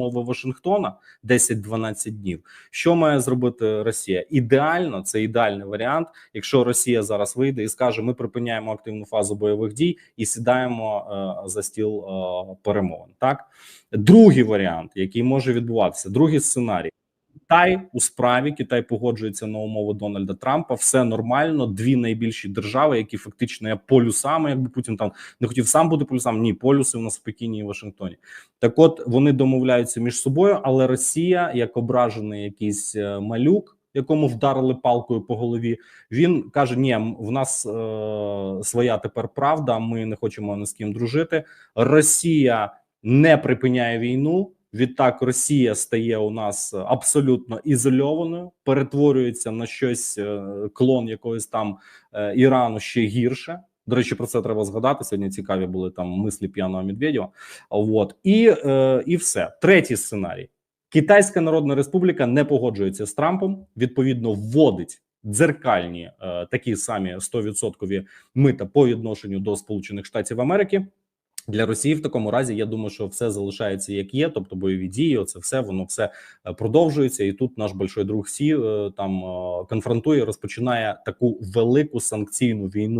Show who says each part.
Speaker 1: умови Вашингтона 10-12 днів. Що має зробити Росія? Ідеально, це ідеальний варіант. Якщо Росія зараз вийде і скаже: ми припиняємо активну фазу бойових дій і сідаємо е, за стіл е, перемовин. Так, другий варіант, який може відбуватися, другий сценарій. Китай у справі Китай погоджується на умови Дональда Трампа. Все нормально. Дві найбільші держави, які фактично є полюсами, якби Путін там не хотів сам бути полюсам. Ні, полюси у нас в Пекіні і Вашингтоні. Так, от вони домовляються між собою, але Росія, як ображений якийсь е, малюк, якому вдарили палкою по голові, він каже: Ні, в нас е, своя тепер правда. Ми не хочемо ні з ким дружити. Росія не припиняє війну. Відтак Росія стає у нас абсолютно ізольованою, перетворюється на щось е, клон якогось там е, Ірану ще гірше. До речі, про це треба згадати. Сьогодні цікаві були там мислі п'яного Медведєва. От і, е, і все. Третій сценарій: Китайська Народна Республіка не погоджується з Трампом. Відповідно, вводить дзеркальні е, такі самі 100% мита по відношенню до Сполучених Штатів Америки. Для Росії в такому разі я думаю, що все залишається як є, тобто бойові дії, оце все воно все е, продовжується. І тут наш большой друг Сі е, там е, конфронтує, розпочинає таку велику санкційну війну